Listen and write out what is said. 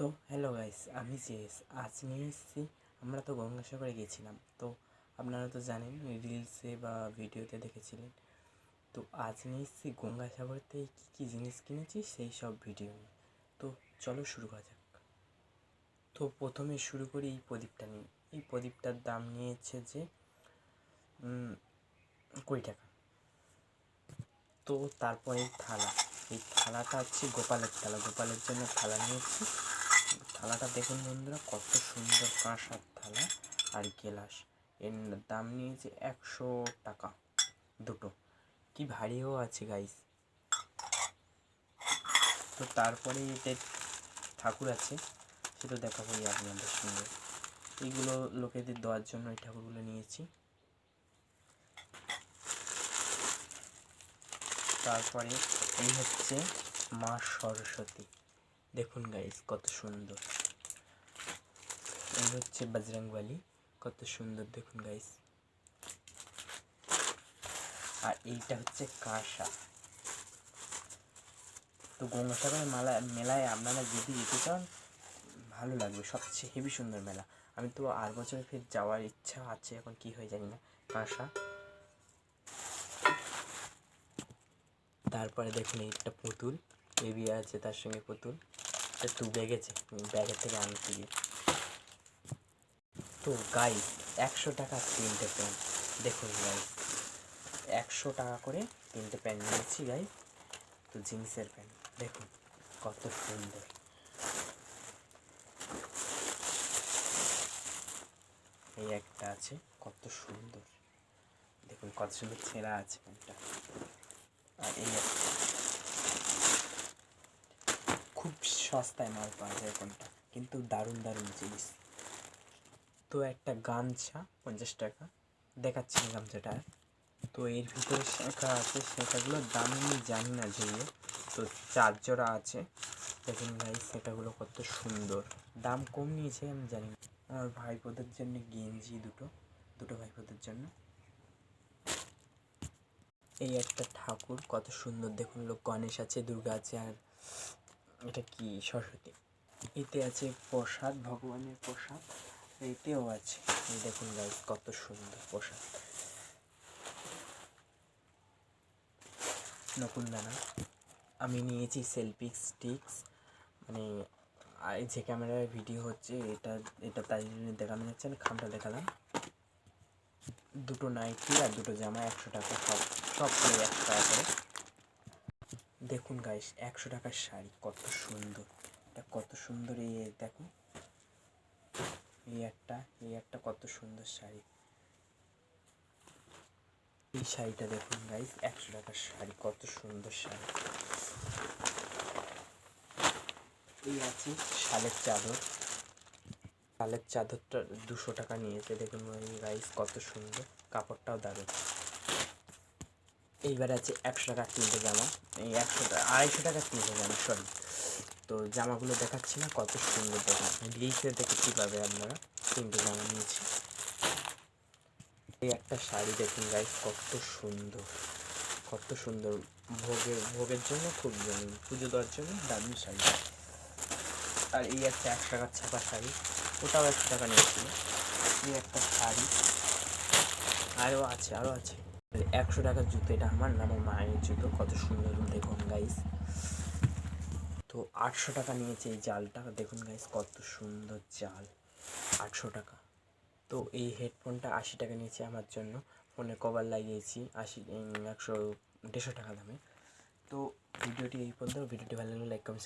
তো hello guys আমি JS. আজ নিয়ে এসেছি, আমরা তো গঙ্গাসাগরে গেছিলাম। তো আপনারা তো জানেন রিলসে বা ভিডিওতে দেখেছিলেন। তো আজ নিয়ে এসেছি গঙ্গাসাগর থেকে কী কী জিনিস কিনেছি, সেই সব ভিডিও নিয়ে। তো চলো শুরু করা যাক। তো প্রথমে শুরু করি এই প্রদীপটা নিয়ে। এই প্রদীপটার দাম নিয়েছে যে কুড়ি টাকা। তো তারপরে থালা। এই থালাটা হচ্ছে গোপালের থালা। গোপালের জন্য থালা নিয়েছি। থালাটা দেখুন বন্ধুরা, কত সুন্দর কাঁসার থালা আর গেলাস। এর দাম নিয়েছে একশো টাকা দুটো। কি ভারীও আছে গাইস তো তারপরে এতে ঠাকুর আছে, সেটা দেখাবো এই আপনাদের সঙ্গে। এইগুলো লোকেদের দেওয়ার জন্য এই ঠাকুরগুলো নিয়েছি। তারপরে এই হচ্ছে মা সরস্বতী। দেখুন গাইস কত সুন্দর। এই হচ্ছে বজরংবলী কত সুন্দর দেখুন গাইস আর এইটা হচ্ছে কাঁসা। তো গঙ্গাসাগরের মেলা, মেলায় আপনারা যদি যেতে চান, ভালো লাগবে, সবচেয়ে হেভি সুন্দর মেলা। আমি তো আর বছর ফের যাওয়ার ইচ্ছা আছে, এখন কি হয়ে জানি না, কাঁসা। তারপরে দেখুন এইটা পুতুল। বেবি আছে, তার সঙ্গে পুতুল। একটু বেগেছে ব্যাগের থেকে আনতে গিয়ে। তো গাইস একশো টাকা তিনটে প্যান্ট। দেখুন গাইস একশো টাকা করে তিনটে প্যান্ট নিয়েছি গাইস তো জিন্সের প্যান্ট, দেখুন কত সুন্দর। এই একটা আছে, কত সুন্দর। দেখুন কত সুন্দর ছেঁড়া আছে প্যান্টটা। আর এই একটা। খুব সস্তায় মাল পাওয়া যায় কোনটা? কিন্তু দারুণ দারুণ জিনিস। তো একটা গামছা, পঞ্চাশ টাকা। দেখাচ্ছি গামছাটা তো এর ভিতরে শেখা আছে শেখাগুলোর দাম আমি জানি না ঝুলিয়ে তো চার জোড়া আছে। দেখুন ভাই, শেখাগুলো কত সুন্দর। দাম কম নিয়েছে, আমি জানি না। আমার ভাইপোদের জন্য গেঞ্জি দুটো দুটো ভাইপোদের জন্য। এই একটা ঠাকুর, কত সুন্দর। দেখুন লোক গণেশ আছে, দুর্গা আছে, আর এটা কি সরস্বতী? এতে আছে প্রসাদ, ভগবানের প্রসাদ, এতেও আছে। দেখুন গাইস কত সুন্দর প্রসাদ। নকুলদানা আমি নিয়েছি সেলফি স্টিক্স মানে যে ক্যামেরায় ভিডিও হচ্ছে, এটা এটা তাই জন্য দেখানো যাচ্ছে না, খামটা দেখালাম। দুটো নাইটি আর দুটো জামা একশো টাকা, সব সব করে একশো টাকা করে। দেখুন গাইস একশো টাকার শাড়ি, কত সুন্দর। এটা কত সুন্দর এই দেখো এই একটা এই একটা কত সুন্দর শাড়ি। এই শাড়িটা দেখুন গাইস একশো টাকার শাড়ি, কত সুন্দর শাড়ি। এই আছে শালের চাদর। শালের চাদরটা দুশো টাকা নিয়েছে, দেখুন গাইস কত সুন্দর। কাপড়টাও দারুণ। এইবার আছে একশো টাকার তিনটে জামা। এই একশো টাকা আড়াইশো টাকার তিনটে জামা সরি তো জামাগুলো দেখাচ্ছি না, কত সুন্দর দেখা। রিলসে দেখে কী পাবে আপনারা তিনটে জামা নিয়েছি এই একটা শাড়ি দেখুন গাইস কত সুন্দর। কত সুন্দর। ভোগের ভোগের জন্য খুব দারুণ পুজো দেওয়ার জন্য দারুণ শাড়ি। আর এই একটা একশো টাকার ছাপা শাড়ি, ওটাও একশো টাকা নিয়েছিল। এই একটা শাড়ি। আরও আছে আরও আছে। একশো টাকার জুতো, এটা আমার না, আমার মায়ের জুতো, কত সুন্দর, দেখুন গাইস তো আটশো টাকা নিয়েছে এই জালটা, দেখুন গাইস কত সুন্দর জাল, আটশো টাকা। তো এই হেডফোনটা আশি টাকা নিয়েছে আমার জন্য, ফোনে কভার লাগিয়েছি, আশি একশো, দেড়শো টাকা দামে। তো ভিডিওটি এই পর্যন্ত, ভিডিওটি ভালো লাগলে লাইক কমেন্ট